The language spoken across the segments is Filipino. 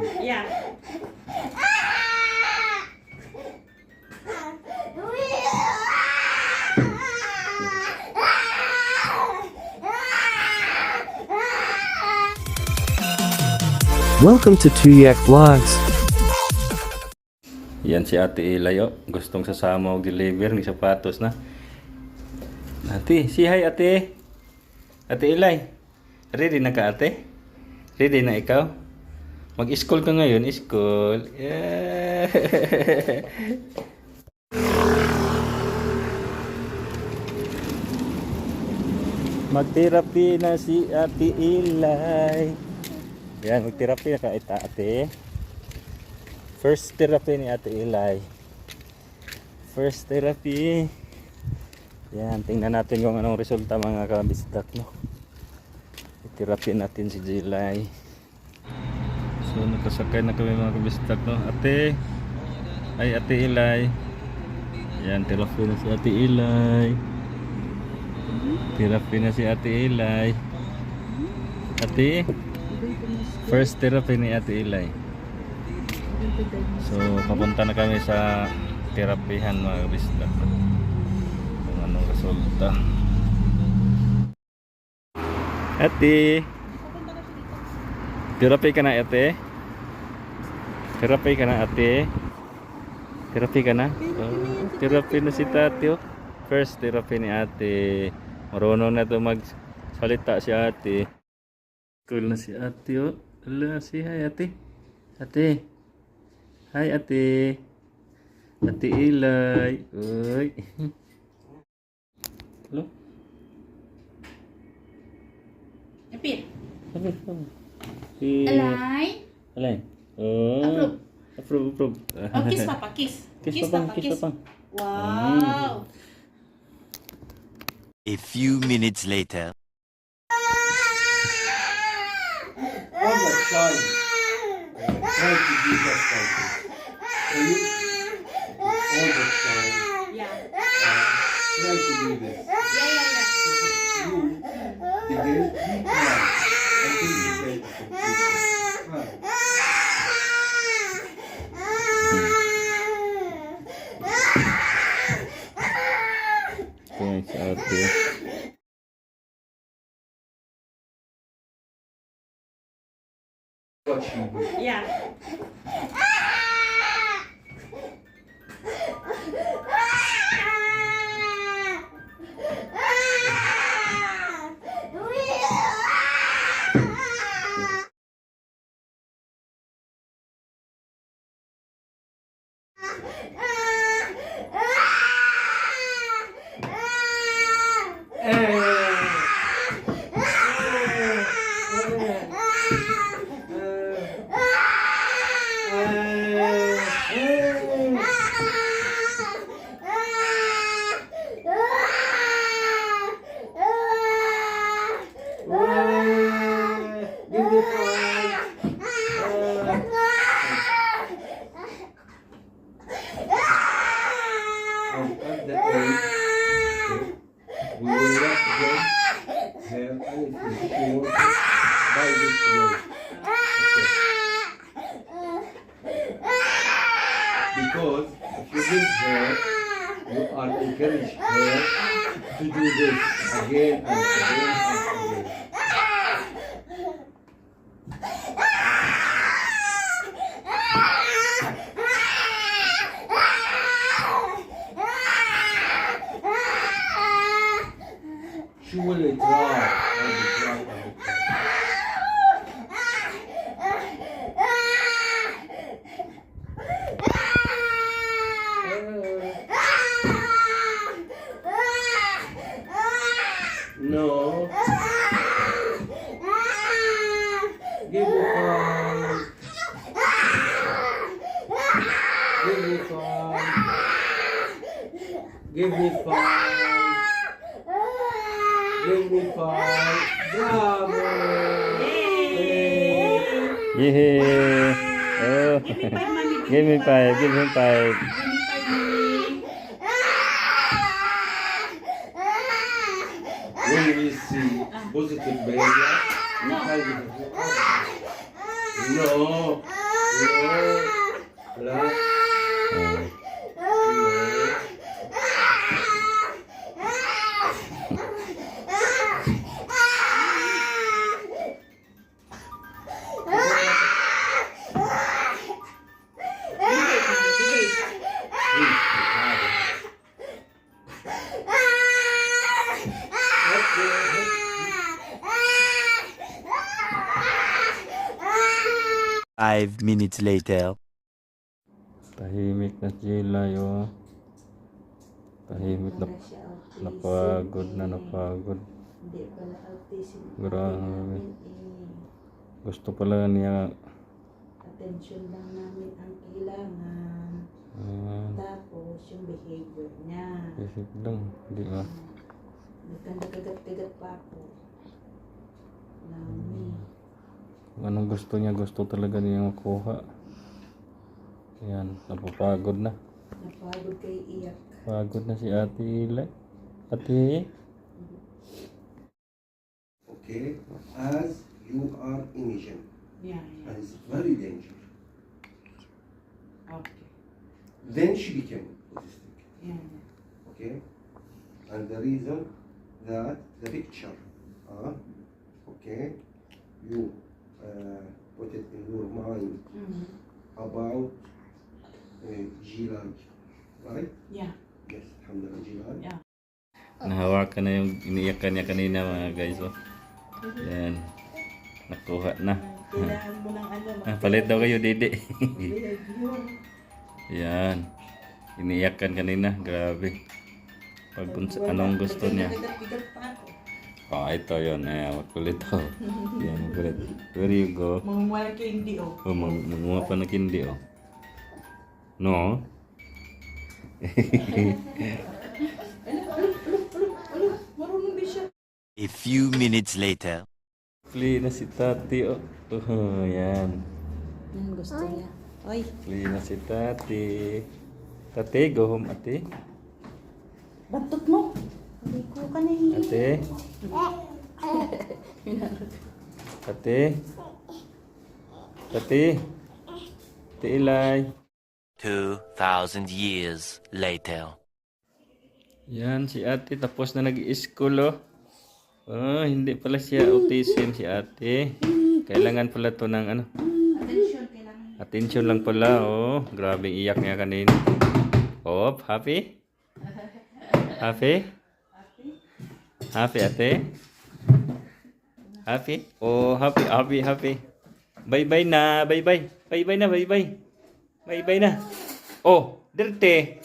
Yeah. Welcome to Tuyak Vlogs. Yan si Ate Ilayo. Gustong sasama og deliver ni sapatos na. Ate, si hi ate. Ate Ilay. Ready na ka ate? Ready na ikaw? Mag-school ka ngayon, school. Yeah. Mag-therapy na si Ate Ilay. Yan, mag-therapy na ka ita ate. First therapy ni Ate Ilay. First therapy. Yan, tingnan natin kung anong resulta mga kabisdak, no? I-therapy natin si Jilay. So, nakasakay na kami mga kabisdak, no? Ate! Ay, Ate Ilay. Yan, therapy na si Ate Ilay. Therapy na si Ate Ilay. Ate, first therapy ni Ate Ilay. So, papunta na kami sa terapihan mga kabisda. Kung anong resulta. Ate! Therapy ka na ate? Therapy ka na ate? Therapy ka na? Oh, therapy na si tatyo. First therapy ni ate. Marunong na to magsalita si ate. Cool na si ate oh. Ala, si hi ate. Ate. Hi ate. Ate Ilay. Uy. Hello? Repeat. Sabi ko. Align. Align. Oh. Approve. Approve, approve. Oh, kiss, Papa. Kiss. Kiss, kiss Papa. Kiss, Papa. Wow. A few minutes later. Oh, my. Thank you, Jesus you? Yeah. Uh, try to do this. Yeah, yeah, yeah. You. Okay, si ate. What she do. Yeah. Hey. Because if you give you are encouraged her to do this again and again and again. She will try. No. Give me five. Give me five. Give me five. faz bravo. Yeah. Oh. Give me five, give him five. When we see positive behavior, we try to no, no, ah. no, Five minutes later. Tahimik na sila yo. Tahimik na napagod na napagod. Grabe. Namin, Gusto pala niya attention lang namin ang kailangan. ah, Tapos yung behavior niya. isip lang, di ba? Nagkandagagat-gagat pa ako. Lami. Kung anong gusto niya, gusto talaga niya makuha. Yan, napapagod na. Napagod kay iyak. Pagod na si Ate Ila. Ate, Okay, as you are Indonesian, Yeah, and it's very dangerous. Okay. Then she became autistic. Yeah. Okay, and the reason that the picture, uh, okay, you uh, put it in your mind Mhm. about uh, Gilal, right? Yeah. Yes, Alhamdulillah, Gilal. Yeah. nahawakan na yung iniyakan niya kanina mga guys. Oh. Yan, nakuha na. Kailangan mo ng ano. Ah, palit daw kayo, Dede. Yan, iniyakan kanina. Grabe. Pag anong gusto niya. Oh, ito yun. Ay, makulit oh. Yan, makulit. Where you go? Mga wala candy oh. Oh, mag manguha pa na kindi, oh. No? Marunong din siya. A few minutes later. Flee na si Tati, oh. Oh, yan. Yan gusto niya. Oy. Flee na si Tati. Tati, go home, ate. Bantot mo. Hindi ko ka na hihingi. Ate. Ate. Ate. Ate Ilay. Two thousand years later. Yan, si ate tapos na nag-school, oh. Oh, hindi pala siya autism si ate. Kailangan pala to ng ano, Attention kailangan. attention lang pala, oh. Grabe iyak niya kanina. Oh, happy? Happy? Happy ate? Happy? Oh, happy, happy, happy. Bye-bye na, bye-bye. Bye-bye na, bye-bye. Bye-bye na. Oh, dirty.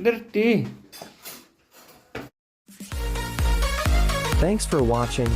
Dirty. Thanks for watching.